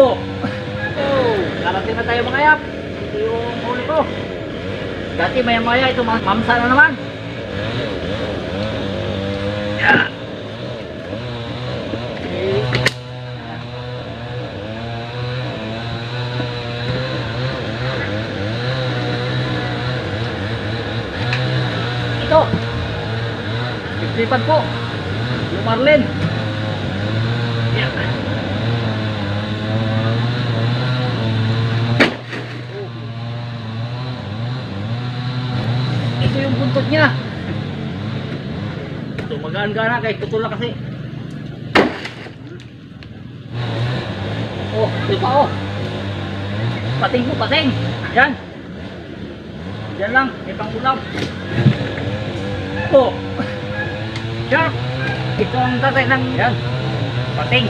Oh. Oh, karating na tayo mga yap. Ito yung huli ko. Dati maya maya ito ma- mamsa na naman. Yeah. Ito. Lipat po. Yung Marlin. Yeah. Ito yung buntot niya. Ito magaan-gana kahit putol na kasi. Oh, ito pa oh. Pating po, pating. Yan. Yan lang, may pangulam. Oh. Sharp. Ito ang tatay ng yan. Pating.